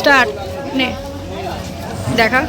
Start নে দেখা।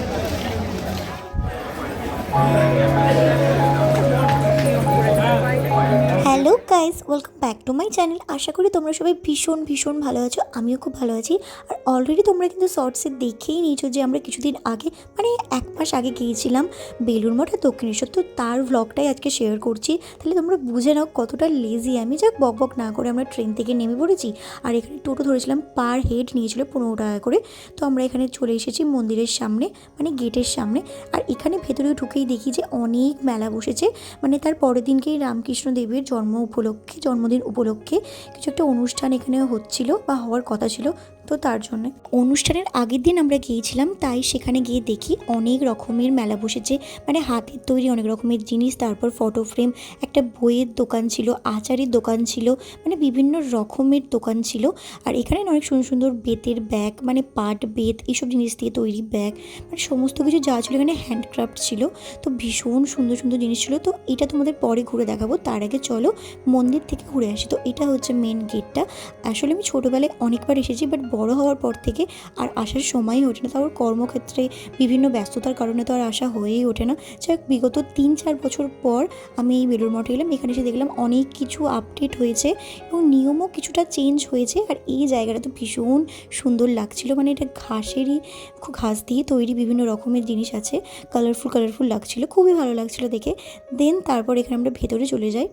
Guys welcome back to my channel আশা করি তোমরা সবাই ভীষণ ভীষণ ভালো আছো। আমিও খুব ভালো আছি। আর অলরেডি তোমরা কিন্তু শর্টসে দেখেই নিয়েছো যে আমরা কিছুদিন আগে মানে এক মাস আগে গিয়েছিলাম বেলুর মঠ আর দক্ষিণেশ্বর। তো তার ভ্লগটাই আজকে শেয়ার করছি। তাহলে তোমরা বুঝে নাও কতটা লেজি আমি। যাক, বক বক না করে আমরা ট্রেন থেকে নেমে পড়েছি। আর এখানে টোটো ধরেছিলাম পার হেড নিয়েছিল পনেরো টাকা করে। তো আমরা এখানে চলে এসেছি মন্দিরের সামনে মানে গেটের সামনে। আর এখানে ভেতরে ঢুকেই দেখি যে অনেক মেলা বসেছে। মানে তার পরের দিনকেই রামকৃষ্ণ দেবের জন্ম উপলক্ষে জন্মদিন উপলক্ষে কিছু একটা অনুষ্ঠান এখানে হচ্ছিল বা হওয়ার কথা ছিল। তো তার জন্য। অনুষ্ঠানের আগের দিন আমরা গিয়েছিলাম, তাই সেখানে গিয়ে দেখি অনেক রকমের মেলা বসেছে। মানে হাতের তৈরি অনেক রকমের জিনিস, তারপর ফটো ফ্রেম একটা বইয়ের দোকান ছিল, আচারের দোকান ছিল মানে বিভিন্ন রকমের দোকান ছিল। আর এখানে অনেক সুন্দর সুন্দর বেতের ব্যাগ মানে পাট বেত এইসব জিনিস দিয়ে তৈরি ব্যাগ মানে সমস্ত কিছু যা ছিল এখানে হ্যান্ডক্রাফট ছিল। তো ভীষণ সুন্দর সুন্দর জিনিস ছিল। তো এটা তোমাদের পরে ঘুরে দেখাবো, তার আগে চলো মন্দির থেকে ঘুরে আসি। তো এটা হচ্ছে মেন গেটটা আসলে আমি ছোটোবেলায় অনেকবার এসেছি বাট বড় হওয়ার পর থেকে আর আসার সময়ই ওঠে না। তারপর কর্মক্ষেত্রে বিভিন্ন ব্যস্ততার কারণে তো আর আসা হয়েই ওঠে না। যাই বিগত তিন চার বছর পর আমি এই বেলুর মঠে এলাম। এখানে এসে দেখলাম অনেক কিছু আপডেট হয়েছে এবং নিয়মও কিছুটা চেঞ্জ হয়েছে। আর এই জায়গাটা তো ভীষণ সুন্দর লাগছিল। মানে এটা ঘাসেরই, খুব ঘাস দিয়ে তৈরি বিভিন্ন রকমের জিনিস আছে। কালারফুল কালারফুল লাগছিল। খুবই ভালো লাগছিল দেখে। দেন তারপর এখানে আমরা ভেতরে চলে যাই।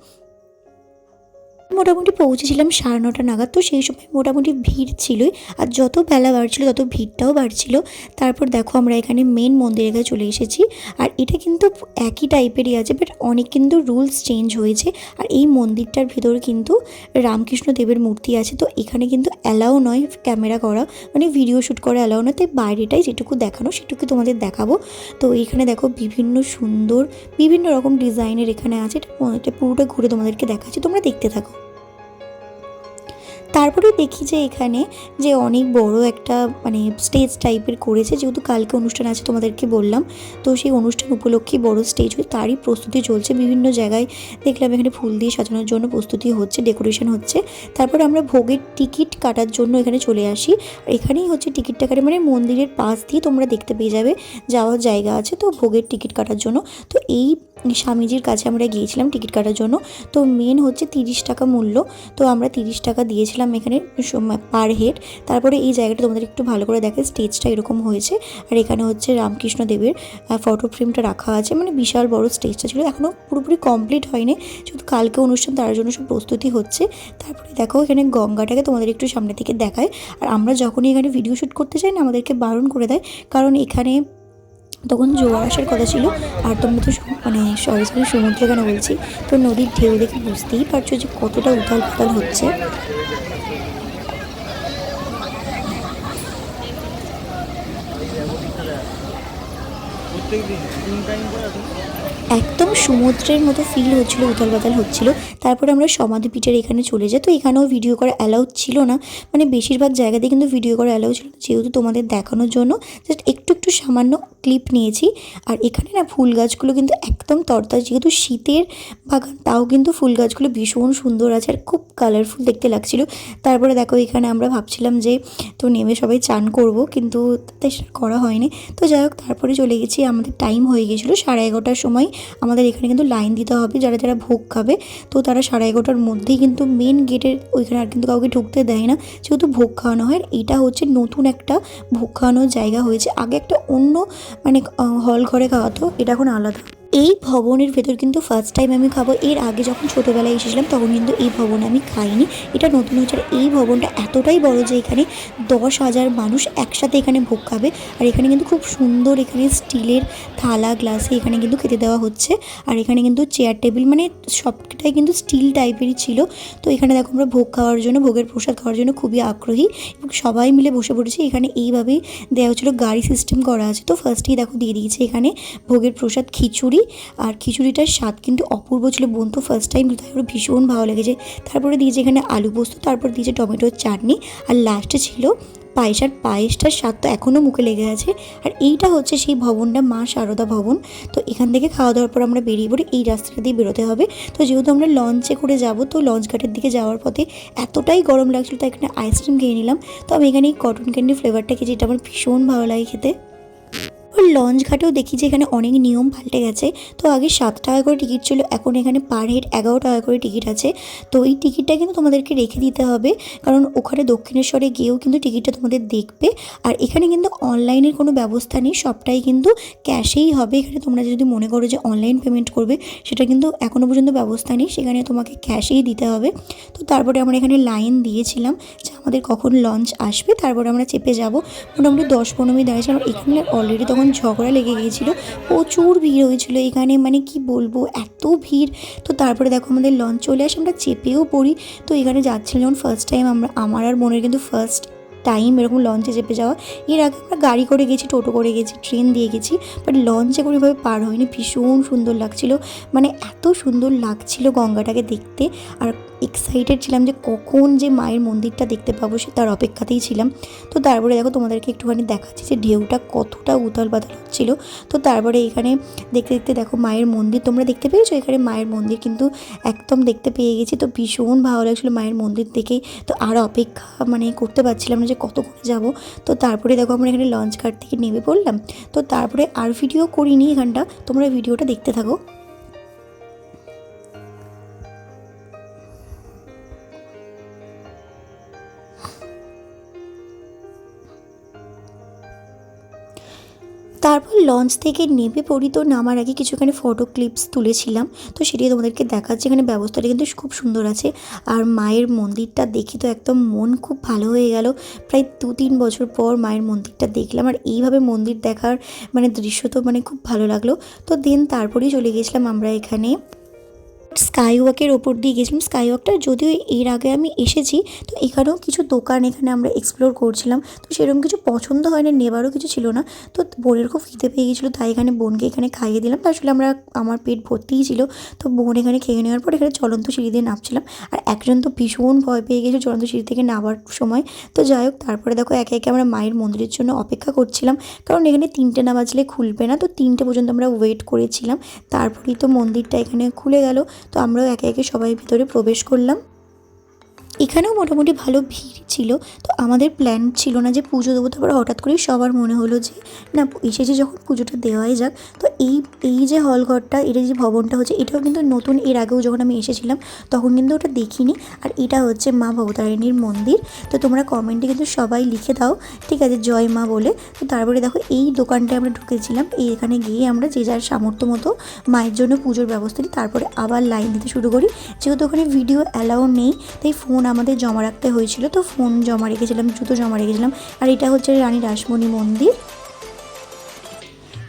মোটামুটি পৌঁছেছিলাম সাড়ে নটা নাগাদ। তো সেই সময় মোটামুটি ভিড় ছিলই। আর যত বেলা বাড়ছিল, তত ভিড়টাও বাড়ছিল। তারপর দেখো আমরা এখানে মেন মন্দিরের কাছে চলে এসেছি। আর এটা কিন্তু একই টাইপেরই আছে বাট অনেক কিন্তু রুলস চেঞ্জ হয়েছে। আর এই মন্দিরটার ভেতর কিন্তু রামকৃষ্ণ দেবের মূর্তি আছে। তো এখানে কিন্তু অ্যালাও নয় ক্যামেরা করা। মানে ভিডিও শ্যুট করা অ্যালাও নয়। তাই বাইরেটাই যেটুকু দেখানো, সেটুকু তোমাদের দেখাবো। তো এখানে দেখো বিভিন্ন সুন্দর, বিভিন্ন রকম ডিজাইনের এখানে আছে। এটা পুরোটা ঘুরে তোমাদেরকে দেখাচ্ছি। তোমরা দেখতে থাকো। তারপরে দেখি যে এখানে যে অনেক বড় একটা মানে স্টেজ টাইপের করেছে, যেহেতু কালকে অনুষ্ঠান আছে তোমাদেরকে বললাম, তো সেই অনুষ্ঠান উপলক্ষে বড় স্টেজ হয়ে তারই প্রস্তুতি চলছে। বিভিন্ন জায়গায় দেখলাম এখানে ফুল দিয়ে সাজানোর জন্য প্রস্তুতি হচ্ছে ডেকোরেশন হচ্ছে। তারপর আমরা ভোগের টিকিট কাটার জন্য এখানে চলে আসি। এখানেই হচ্ছে টিকিটটা কাটে মানে মন্দিরের পাশ দিয়ে তোমরা দেখতে পেয়ে যাবে, যাওয়ার জায়গা আছে, তো ভোগের টিকিট কাটার জন্য। তো এই স্বামীজির কাছে আমরা গিয়েছিলাম টিকিট কাটার জন্য। তো মেন হচ্ছে তিরিশ টাকা মূল্য, তো আমরা তিরিশ টাকা দিয়েছিলাম। এখানে পার হেড তারপরে এই জায়গাটা তোমাদের একটু ভালো করে দেখে স্টেজটা এরকম হয়েছে। আর এখানে হচ্ছে রামকৃষ্ণ দেবের ফটো ফ্রেমটা রাখা আছে। মানে বিশাল বড় স্টেজটা ছিল। এখনও পুরোপুরি কমপ্লিট হয়নি। শুধু কালকে অনুষ্ঠান, তার জন্য সব প্রস্তুতি হচ্ছে। তারপরে দেখো, এখানে গঙ্গাটাকে তোমাদের একটু সামনে থেকে দেখায়। আর আমরা যখনই এখানে ভিডিও শ্যুট করতে চাই না, আমাদেরকে বারণ করে দেয়। কারণ এখানে তখন জোয়ার আসার কথা ছিল। আর তোমরা তো মানে সরি সরি সমুদ্র কেন বলছি। তো নদীর ঢেউ দেখে বুঝতেই পারছ যে কতটা উথাল পাতাল হচ্ছে। একদম সমুদ্রের মতো ফিল হচ্ছিল উথাল পাতাল হচ্ছিল। তারপরে আমরা সমাধিপীঠের এখানে চলে যাই। তো এখানেও ভিডিও করা অ্যালাউ ছিল না। মানে বেশিরভাগ জায়গাতে কিন্তু ভিডিও করা অ্যালাউ ছিল না। যেহেতু তোমাদের দেখানোর জন্য জাস্ট একটু একটু সামান্য ক্লিপ নিয়েছি। আর এখানে না ফুল গাছগুলো কিন্তু একদম তরতাজা। যেহেতু শীতের বাগান, তাও কিন্তু ফুল গাছগুলো ভীষণ সুন্দর আছে। আর খুব কালারফুল দেখতে লাগছিল। তারপরে দেখো, এখানে আমরা ভাবছিলাম যে, তো নেমে সবাই চান করব, কিন্তু তাতে করা হয়নি। তো যাই হোক, তারপরে চলে গেছি। আমাদের টাইম হয়ে গেছিল সাড়ে এগারোটার সময়। আমাদের এখানে কিন্তু লাইন দিতে হবে, যারা যারা ভোগ খাবে। তো তারা সাড়ে এগারোটার মধ্যেই কিন্তু মেন গেটের ওইখানে আর কিন্তু কাউকে ঢুকতে দেয় না। যেহেতু ভোগ খাওয়ানো হয়, এটা হচ্ছে নতুন একটা ভোগ খাওয়ানোর জায়গা হয়েছে। আগে একটা অন্য মানে হল ঘরে খাওয়াতো এটা এখন আলাদা। এই ভবনের ভেতর কিন্তু ফার্স্ট টাইম আমি খাব। এর আগে যখন ছোটোবেলায় এসেছিলাম, তখন কিন্তু এই ভবন আমি খাইনি। এটা নতুন হচ্ছে এই ভবনটা এতটাই বড় যে এখানে দশ হাজার মানুষ একসাথে এখানে ভোগ খাবে। আর এখানে কিন্তু খুব সুন্দর এখানে স্টিলের থালা, গ্লাসে এখানে কিন্তু খেতে দেওয়া হচ্ছে। আর এখানে কিন্তু চেয়ার টেবিল মানে সবটাই কিন্তু স্টিল টাইপেরই ছিল। তো এখানে দেখো আমরা ভোগ খাওয়ার জন্য, ভোগের প্রসাদ খাওয়ার জন্য খুবই আগ্রহী। এবং সবাই মিলে বসে পড়েছে। এখানে এইভাবেই দেওয়া হচ্ছিল গাড়ি সিস্টেম করা আছে। তো ফার্স্টেই দেখো দিয়ে দিয়েছে এখানে ভোগের প্রসাদ খিচুড়ি। আর খিচুড়িটার স্বাদ কিন্তু অপূর্ব ছিল। বোন তো ফার্স্ট টাইম তাই ভীষণ ভালো লেগেছে। তারপরে দিয়েছে এখানে আলু পোস্ত, তারপর দিয়েছে টমেটোর চাটনি, আর লাস্টে ছিল পায়েস। আর পায়েসটার স্বাদ তো এখনও মুখে লেগে আছে। আর এইটা হচ্ছে সেই ভবনটা, মা সারদা ভবন। তো এখান থেকে খাওয়া দাওয়ার পর আমরা বেরিয়ে পড়ি, এই রাস্তাটা দিয়ে বেরোতে হবে। তো যেহেতু আমরা লঞ্চে করে যাব, তো লঞ্চ ঘাটের দিকে যাওয়ার পথে এতটাই গরম লাগছিল তো এখানে আইসক্রিম খেয়ে নিলাম। তো আমি এখানে এই কটন ক্যান্ডি ফ্লেভারটা খেয়েছি এটা আমার ভীষণ ভালো লাগে খেতে। ওর লঞ্চ ঘাটেও দেখি যে এখানে অনেক নিয়ম পাল্টে গেছে। তো আগে সাত টাকা করে টিকিট ছিল, এখন এখানে পার হেড এগারো টাকা করে টিকিট আছে। তো এই টিকিটটা কিন্তু তোমাদেরকে রেখে দিতে হবে, কারণ ওখানে দক্ষিণেশ্বরে গিয়েও কিন্তু টিকিটটা তোমাদের দেখবে। আর এখানে কিন্তু অনলাইনের কোনো ব্যবস্থা নেই, সবটাই কিন্তু ক্যাশেই হবে। এখানে তোমরা যদি মনে করো যে অনলাইন পেমেন্ট করবে, সেটা কিন্তু এখনও পর্যন্ত ব্যবস্থা নেই, সেখানে তোমাকে ক্যাশেই দিতে হবে। তো তারপরে আমরা এখানে লাইন দিয়েছিলাম আমাদের কখন লঞ্চ আসবে, তারপরে আমরা চেপে যাব। মোটামুটি দশ পনেরো মিনিট দাঁড়িয়েছিলাম এখানে অলরেডি তখন ঝগড়া লেগে গিয়েছিল। প্রচুর ভিড় হয়েছিল এখানে মানে কি বলব, এত ভিড়। তো তারপরে দেখো আমাদের লঞ্চ চলে আসে, আমরা চেপেও পড়ি। তো এখানে যাচ্ছিলাম যখন ফার্স্ট টাইম আমরা, আমার আর বোনের কিন্তু ফার্স্ট টাইম এরকম লঞ্চে চেপে যাওয়া। এর আগে আমরা গাড়ি করে গেছি, টোটো করে গেছি ট্রেন দিয়ে গেছি। বাট লঞ্চে করে এভাবে পার হয়নি, ভীষণ সুন্দর লাগছিল। মানে এত সুন্দর লাগছিল গঙ্গাটাকে দেখতে। আর এক্সাইটেড ছিলাম যে কখন যে মায়ের মন্দিরটা দেখতে পাবো সে তার অপেক্ষাতেই ছিলাম। তো তারপরে দেখো তোমাদেরকে একটুখানি দেখাচ্ছি যে ঢেউটা কতটা উতাল পাতাল হচ্ছিল। তো তারপরে এখানে দেখতে দেখতে দেখো মায়ের মন্দির, তোমরা দেখতে পেয়েছ? এখানে মায়ের মন্দির কিন্তু একদম দেখতে পেয়ে গেছি। তো ভীষণ ভালো লাগছিল মায়ের মন্দির দেখেই তো আর অপেক্ষা মানে করতে পারছিলাম না যে কত করে যাব। তো তারপরে দেখো আমরা এখানে লঞ্চ ঘাট থেকে নেমে পড়লাম। তো তারপরে আর ভিডিও করিনি এখানটা। তোমরা ভিডিওটা দেখতে থাকো। তারপর লঞ্চ থেকে নেমে পড়ি তো নামার আগে কিছুখানি ফটো ক্লিপস তুলেছিলাম। তো সেটি তোমাদেরকে দেখাচ্ছি, এখানে ব্যবস্থাটা কিন্তু খুব সুন্দর আছে। আর মায়ের মন্দিরটা দেখি তো একদম মন খুব ভালো হয়ে গেল। প্রায় দু তিন বছর পর মায়ের মন্দিরটা দেখলাম, আর এইভাবে মন্দির দেখার মানে দৃশ্য তো মানে খুব ভালো লাগল। তো দেন তারপরেই চলে গেছিলাম আমরা এখানে। স্কাই ওয়াকের ওপর দিয়ে গেছিলাম স্কাই ওয়াকটা যদিও এর আগে আমি এসেছি, তো এখানেও কিছু দোকান এখানে আমরা এক্সপ্লোর করছিলাম। তো সেরকম কিছু পছন্দ হয় না নেবারও কিছু ছিল না। তো বোনের খুব খিদে পেয়ে গেছিল তাই এখানে বোনকে এখানে খাইয়ে দিলাম। তো আসলে আমরা, আমার পেট ভর্তিই ছিল। তো বোন এখানে খেয়ে নেওয়ার পর এখানে চলন্ত সিঁড়ি দিয়ে নামছিলাম। আর একজন তো ভীষণ ভয় পেয়ে গেছিল চলন্ত সিঁড়ি থেকে নামার সময়। তো যাই হোক, তারপরে দেখো একে একে আমরা মায়ের মন্দিরের জন্য অপেক্ষা করছিলাম। কারণ এখানে তিনটে না বাজলে খুলবে না। তো তিনটে পর্যন্ত আমরা ওয়েট করেছিলাম। তারপরেই তো মন্দিরটা এখানে খুলে গেল। তো আমরাও একে একে সবাই ভিতরে প্রবেশ করলাম। এখানেও মোটামুটি ভালো ভিড় ছিল, তো আমাদের প্ল্যান ছিল না যে পুজো দেবো। তারপর হঠাৎ করেই সবার মনে হলো যে, না, এসেছে যখন পুজোটা দেওয়াই যাক। তো এই এই যে হল ঘরটা, এটা যে ভবনটা হচ্ছে, এটাও কিন্তু নতুন। এর আগেও যখন আমি এসেছিলাম, তখন কিন্তু ওটা দেখিনি। আর এটা হচ্ছে মা ভবতারিণীর মন্দির। তো তোমরা কমেন্টে কিন্তু সবাই লিখে দাও, ঠিক আছে, জয় মা বলে। তো তারপরে দেখো, এই দোকানটায় আমরা ঢুকেছিলাম। এখানে গিয়ে আমরা যে যার সামর্থ্য মতো মায়ের জন্য পুজোর ব্যবস্থা নিই। তারপরে আবার লাইন দিতে শুরু করি। যেহেতু ওখানে ভিডিও অ্যালাউ নেই, তাই ফোন আমাদের জমা রাখতে হয়েছিল, তো ফোন জমা রেখেছিলাম, জুতো জমা রেখেছিলাম, আর এটা হচ্ছে রানী রাসমণি মন্দির।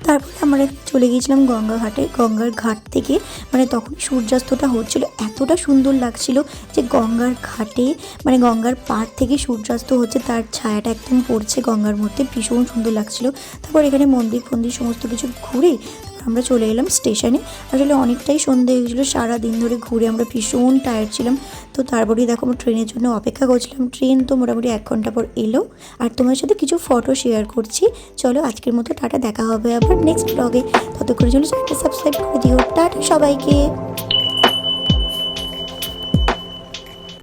তারপরে আমরা চলে গিয়েছিলাম গঙ্গা ঘাটে গঙ্গার ঘাট থেকে মানে তখন সূর্যাস্তটা হচ্ছিল, এতটা সুন্দর লাগছিল যে গঙ্গার ঘাটে মানে গঙ্গার পাড় থেকে সূর্যাস্ত হচ্ছে, তার ছায়াটা একদম পড়ছে গঙ্গার মধ্যে, ভীষণ সুন্দর লাগছিল। তারপর এখানে মন্দির ফন্দির সমস্ত কিছু ঘুরে আমরা চলে এলাম স্টেশনে। আসলে অনেকটাই সন্ধে হয়ে গেছিল সারা দিন ধরে ঘুরে আমরা ভীষণ টায়ার্ড ছিলাম। তো তারপরেই দেখো আমরা ট্রেনের জন্য অপেক্ষা করছিলাম। ট্রেন তো মোটামুটি এক ঘণ্টা পর এলো। আর তোমার সাথে কিছু ফটো শেয়ার করছি। চলো আজকের মতো টাটা, দেখা হবে আবার নেক্সট ব্লগে ততক্ষণের জন্য চ্যানেলটা সাবস্ক্রাইব করে দিও। টাটা সবাইকে।